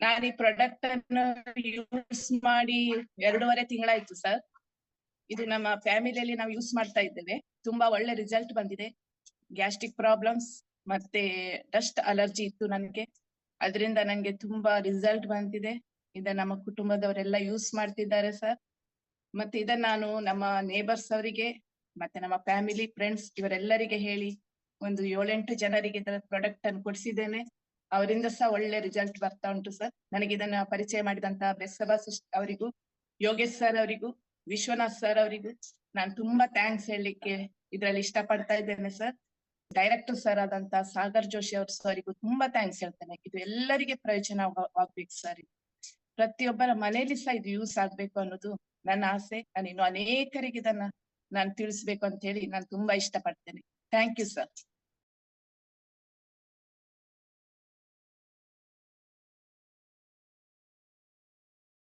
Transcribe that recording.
ನಾನು ಈ ಪ್ರಾಡಕ್ಟ್ ಅನ್ನು ಯೂಸ್ ಮಾಡಿ ಎರಡೂವರೆ ತಿಂಗಳಾಯ್ತು ಸರ್ ಇದು ನಮ್ಮ ಫ್ಯಾಮಿಲಿಯಲ್ಲಿ ನಾವು ಯೂಸ್ ಮಾಡ್ತಾ ಇದ್ದೇವೆ. ತುಂಬಾ ಒಳ್ಳೆ ರಿಸಲ್ಟ್ ಬಂದಿದೆ. ಗ್ಯಾಸ್ಟ್ರಿಕ್ ಪ್ರಾಬ್ಲಮ್ಸ್ ಮತ್ತೆ ಡಸ್ಟ್ ಅಲರ್ಜಿ ಇತ್ತು ನನಗೆ. ಅದರಿಂದ ನನಗೆ ತುಂಬಾ ರಿಸಲ್ಟ್ ಬಂದಿದೆ. ಇದನ್ನ ನಮ್ಮ ಕುಟುಂಬದವರೆಲ್ಲ ಯೂಸ್ ಮಾಡ್ತಿದ್ದಾರೆ ಸರ್ ಮತ್ತೆ ಇದನ್ನ ನಾನು ನಮ್ಮ ನೇಬರ್ಸ್ ಅವರಿಗೆ ಮತ್ತೆ ನಮ್ಮ ಫ್ಯಾಮಿಲಿ ಫ್ರೆಂಡ್ಸ್ ಇವರೆಲ್ಲರಿಗೆ ಹೇಳಿ ಒಂದು ಏಳೆಂಟು ಜನರಿಗೆ ಇದರ ಪ್ರಾಡಕ್ಟ್ ಅನ್ನು ಕೊಡಿಸಿದ್ದೇನೆ. ಅವರಿಂದ ಸಹ ಒಳ್ಳೆ ರಿಸಲ್ಟ್ ಬರ್ತಾ ಉಂಟು ಸರ್ ನನಗೆ ಇದನ್ನ ಪರಿಚಯ ಮಾಡಿದಂತಹ ಬೆಸ್ಸಬಾ ಅವರಿಗೂ, ಯೋಗೇಶ್ ಸರ್ ಅವರಿಗೂ, ವಿಶ್ವನಾಥ್ ಸರ್ ಅವರಿಗೂ ನಾನು ತುಂಬಾ ಥ್ಯಾಂಕ್ಸ್ ಹೇಳಲಿಕ್ಕೆ ಇದರಲ್ಲಿ ಇಷ್ಟಪಡ್ತಾ ಇದ್ದೇನೆ ಸರ್ ಡೈರೆಕ್ಟರ್ ಸರ್ ಆದಂತ ಸಾಗರ್ ಜೋಶಿ ಅವ್ರ ಅವರಿಗೂ ತುಂಬಾ ಥ್ಯಾಂಕ್ಸ್ ಹೇಳ್ತೇನೆ. ಇದು ಎಲ್ಲರಿಗೆ ಪ್ರಯೋಜನ ಆಗ್ಬೇಕು ಸರ್ ಪ್ರತಿಯೊಬ್ಬರ ಮನೆಯಲ್ಲಿ ಸಹ ಇದು ಯೂಸ್ ಆಗ್ಬೇಕು ಅನ್ನೋದು ನನ್ನ ಆಸೆ. ನಾನು ಇನ್ನು ಅನೇಕರಿಗೆ ಇದನ್ನ ನಾನು ತಿಳಿಸ್ಬೇಕು ಅಂತ ಹೇಳಿ ನಾನು ತುಂಬಾ ಇಷ್ಟಪಡ್ತೇನೆ. Thank you sir